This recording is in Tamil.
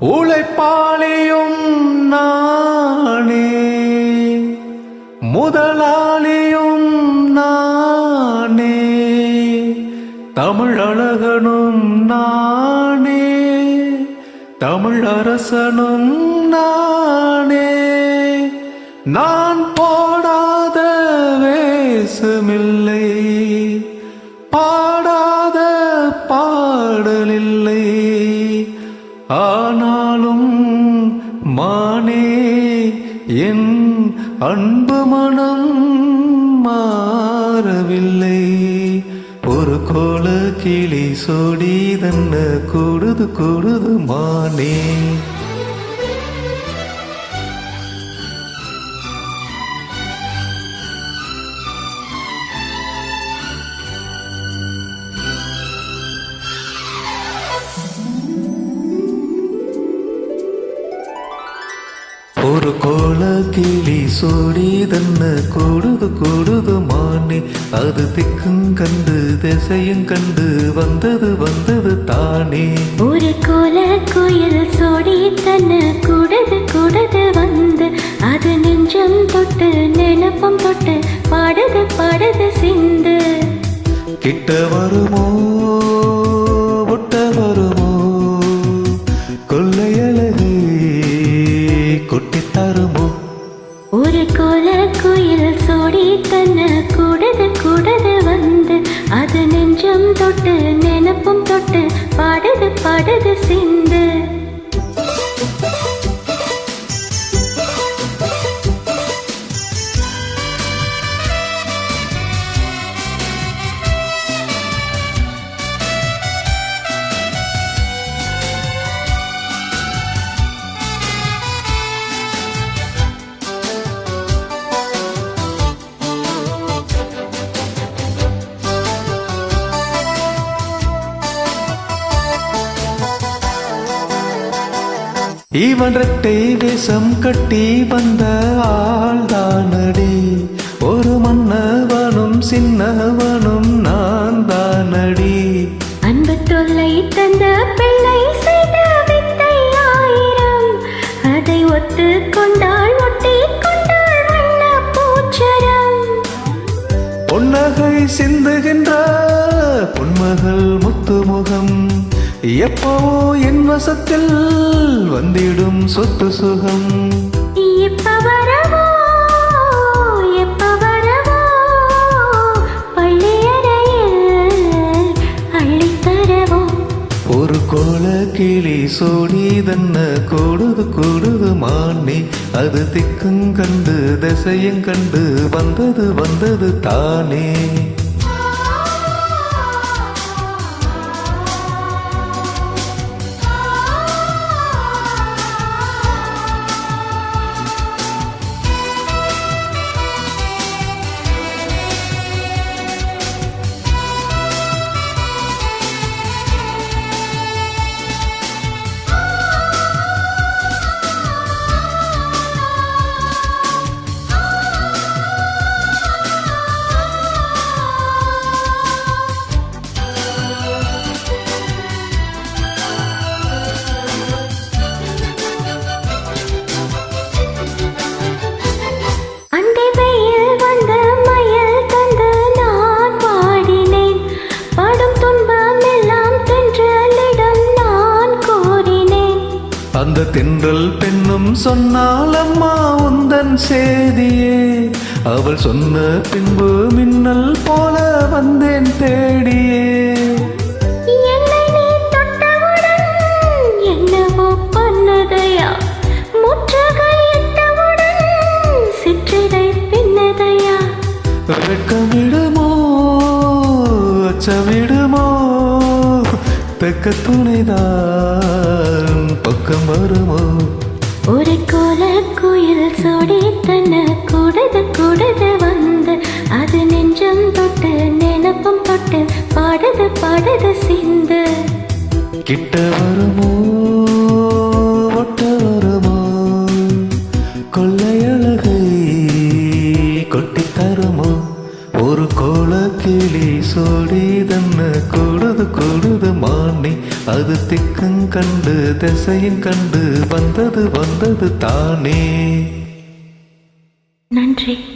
உழைப்பாளியும் நானே. முதலாளியும் நானே. தமிழழகனும் நானே. தமிழரசனும் நானே. நான் போடாத வேசமில்லை பாடாத பாடலில்லை. ஆ அன்பு மனம் மாறவில்லை. ஒரு கோல கிளி சோடி தன்ன கூடுது கூடுது மானே. ஒரு கோல கிளி சோடி தன்ன கூடுது கூடுது மானே. அது திக்கும் கண்டு திசையும் கண்டு வந்தது வந்தது தானே. ஒரு கோல குயில் சோடி தன்ன கூடது கூடது வந்து. அது நெஞ்சம் தொட்டு நினப்பம் தொட்டு பாடுது பாடுது சிந்து. கிட்ட வருமோ? குல குயில் சோடி தன்ன கூடது கூடது வந்து அது நெஞ்சம் தொட்டு நினப்பம் தொட்டு பாடுது பாடுது சிந்து. இவன் ரெட்டை வேஷம் கட்டி வந்த ஆள்தானடி. ஒரு மன்னவனும் சின்னவனும் நான் தானடி அன்பு தொல்லை தந்த பிள்ளை செய்த வித்தை ஆயிரம். அதை ஒத்து கொண்டாள் ஒட்டி கொண்டாள் வண்ண பூச்சரம். பொன்னகை சிந்துகின்ற பொன்மகள் எப்பவோ என் வசத்தில் வந்திடும் சொத்து சுகம்? ஒரு கோல கிளி சோடி தன்ன கூடுது கூடுது மானே அது திக்கும் கண்டு திசையும் கண்டு வந்தது வந்தது தானே. அந்த தென்றல் பெண்ணும் சொன்னால் அம்மா உந்தன் சேதியே. அவள் சொன்ன பின்பு மின்னல் போல வந்தேன் தேடியே. வெட்கமிடுமோ? அச்சமிடுமோ? தக்க துணைதான் பக்கம் வருமோ? ஒரு கோல குயில் சோடி தன்ன கூடது கூடது வந்து அது நெஞ்சம் தொட்டு நினப்பம் தொட்டு பாடுது பாடுது சிந்து. கிட்ட வருமோ? ஒரு அது திக்கும் கண்டு திசையும் கண்டு வந்தது வந்தது தானே. நன்றி.